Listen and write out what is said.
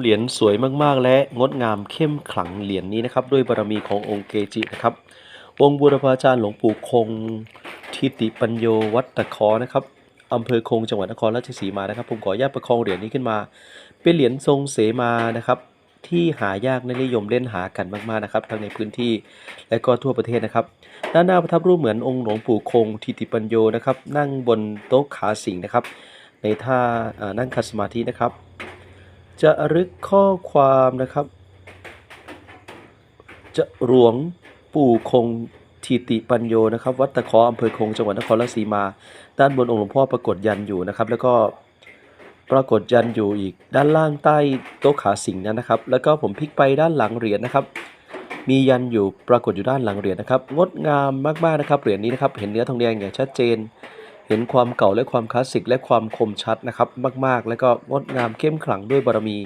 เหรียญสวยมากๆ และงดงามเข้มขลังเหรียญนี้นะครับ ด้วยบารมีขององค์เกจินะครับ องค์บูรพาจารย์หลวงปู่คงทิติปัญโยวัดตะคอนะครับอำเภอคงจังหวัดนครราชสีมานะครับ ผมขออนุญาตประคองเหรียญนี้ขึ้นมา เป็นเหรียญทรงเสมานะครับ ที่หายากและนิยมเล่นหากันมากๆนะครับทั้งในพื้นที่และก็ทั่วประเทศนะครับ ด้านหน้าประทับรูปเหมือนองค์หลวงปู่คงทิติปัญโยนะครับ นั่งบนโต๊ะขาสิงนะครับ ในท่าอ่านั่งคัดสมาธินะครับ จะรึกข้อความนะครับ จะหลวงปู่คงทิติปัญโยนะครับ วัดตะเคออำเภอคงจังหวัดนครราชสีมา ด้านบนองค์หลวงพ่อปรากฏยันอยู่นะครับ แล้วก็ปรากฏยันอยู่อีกด้านล่างใต้โต๊ะขาสิงห์นั้นนะครับ แล้วก็ผมพลิกไปด้านหลังเหรียญนะครับ มียันอยู่ปรากฏอยู่ด้านหลังเหรียญนะครับ งดงามมากๆนะครับเหรียญนี้นะครับ เห็นเนื้อทองแดงอย่างชัดเจน เห็นความเก่าและความคลาสสิกและความคมชัดนะครับ มาก ๆ แล้วก็งดงามเข้มขลังด้วยบารมี